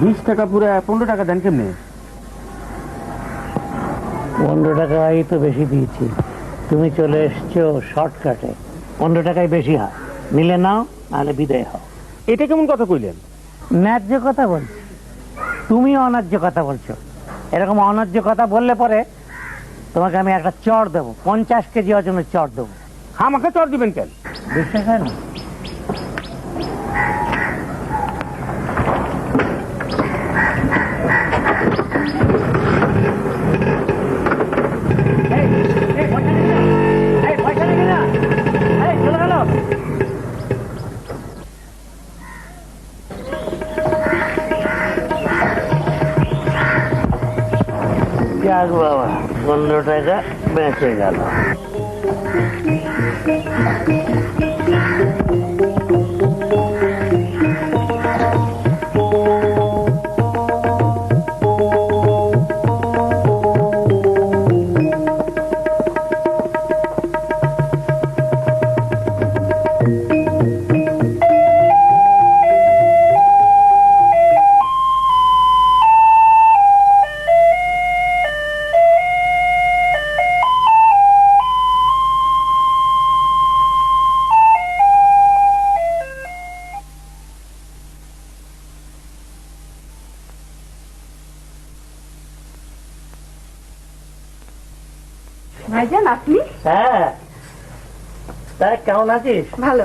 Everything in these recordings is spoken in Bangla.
বিশ টাকা পুরো পনেরো টাকা দেন কেমনি? পনেরো টাকাই তো বেশি দিয়েছি। তুমি চলে এসছো শর্টকাটে। পনেরো টাকায় বেশি হয়। নিলে নাও নাহলে বিদায় হও। এটা কেমন কথা কইলেন? ন্যায্য কথা বলছি। তুমি অন্যায্য কথা বলছো। এরকম অন্যায্য কথা বললে পরে তোমাকে আমি একটা চড় দেবো। পঞ্চাশ কেজি ওজনের চড় দেবো। আমাকে চর দিবেন কেন? বিশ্বাস হয় না? যাক বাবা পনেরো টাকা বেঁচে গেল। ভাইজান আপনি? হ্যাঁ। তা কেমন আছিস? ভালো।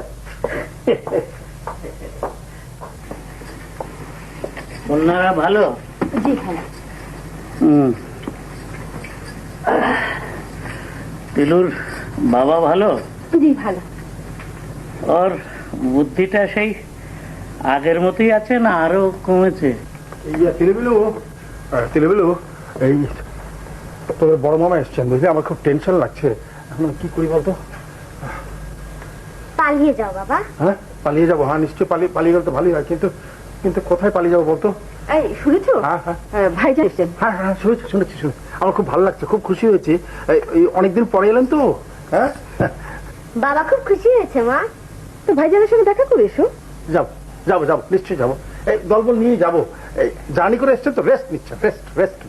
কন্যারা ভালো? জি ভালো। হুম। তিলুর বাবা ভালো? জি ভালো। ওর বুদ্ধিটা সেই আগের মতোই আছে না আরও কমেছে? ইয়া তিলেবিলু। তিলেবিলু এই তোদের বড় মামা এসছেন বুঝলি আমার খুব টেনশন লাগছে। এখন আমি কি করি বলতো? পালিয়ে যাও বাবা। হ্যাঁ? পালিয়ে যাব হ্যাঁ নিশ্চয়ই পালিয়ে পালিয়ে গেলে তো ভালোই হয় কিন্তু কিন্তু কোথায় পালিয়ে যাব বলতো? এই শুনেছো? হ্যাঁ হ্যাঁ। ভাইজান এসছেন। হ্যাঁ হ্যাঁ শুনেছি শুনেছি শুনেছি। আমার খুব ভালো লাগছে খুব খুশি হয়েছি। এই- অনেকদিন পরে এলেন তো? হ্যাঁ? বাবা খুব খুশি হয়েছে মা। তো ভাইজানের সঙ্গে দেখা করে এসো। যাব যাব যাব নিশ্চয়ই যাব। এই দলবল নিয়ে যাব। এই জার্নি করে এসছেন তো? রেস্ট নিচ্ছে রেস্ট রেস্ট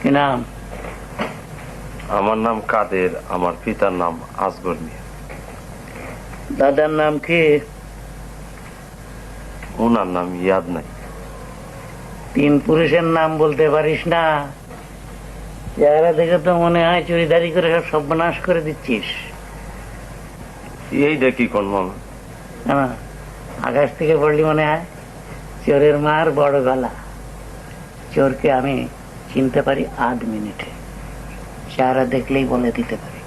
কি নাম? আমার নাম কাদের আমার পিতার নাম আসগর মিয়া। দাদার নাম কি? ওনার নাম ইয়াদ নাই। তিন পুরুষের নাম বলতে পারিস না। চেহারা দেখে তো মনে হয় চুরিদারি করে সব সর্বনাশ করে দিচ্ছিস। এইটা কি কোন মামা আকাশ থেকে পড়লি মনে হয়? চোরের মার বড় গলা। চোরকে আমি চিনতে পারি আধ মিনিটে। চেহারা দেখলেই বলে দিতে পারি।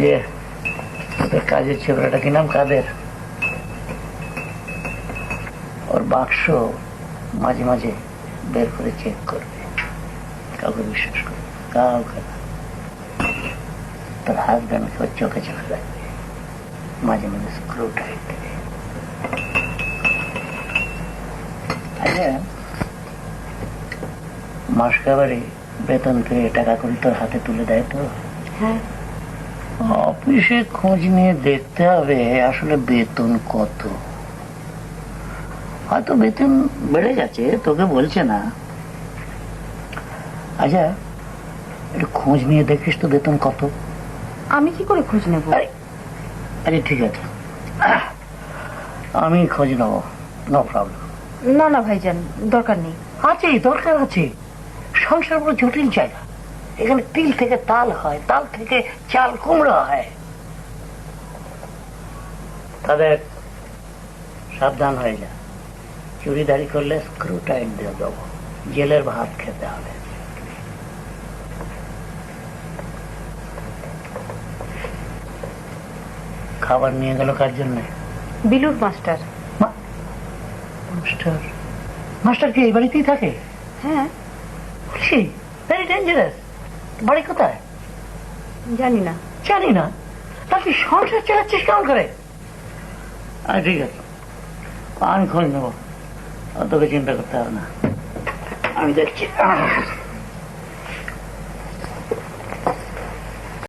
যে কাজের ছেলেটা কি নাম? কাদের? ওর বাক্স মাঝে মাঝে বের করে চেক করবে। কাউকে বিশ্বাস করবে কাউকে তোর হাজব্যান্ডকে ওর চোখে চোখে রাখবে মাঝে মাঝে স্ক্রু টাইট দেবে আচ্ছা মাস কাবারে বেতন পেয়ে টাকা করে তোর হাতে তুলে দেয় তো? হ্যাঁ। অফিসে খোঁজ নিয়ে দেখতে হবে আসলে বেতন কত। হয়তো বেতন বেড়ে যাচ্ছে তোকে বলছে না। আচ্ছা একটু খোঁজ নিয়ে দেখিস তো বেতন কত। আমি কি করে খোঁজ নেব? আরে আরে ঠিক আছে। আমি খোঁজ নেব নো প্রবলেম। না না ভাইজান দরকার নেই। আছে দরকার আছে। সংসার বড় জটিল জায়গা। এখানে তিল থেকে তাল হয় তাল থেকে চাল কুমড়ো হয়। তাদের সাবধান হয়ে যা। চুরিদারি করলে স্ক্রু টাইট দিয়ে দেবো। জেলের ভাত খেতে হবে। খাবার নিয়ে গেল কার জন্য? বিলুর মাস্টার। মাস্টার? মাস্টার কি এই বাড়িতেই থাকে? হ্যাঁ। বলছি ভেরি ডেঞ্জারাস বাড়ি কোথায়? জানি না। জানি না। তা তুই সংসার চালাচ্ছিস কেমন করে? ঠিক আছে। পান খোঁজ নেব। আর তোকে চিন্তা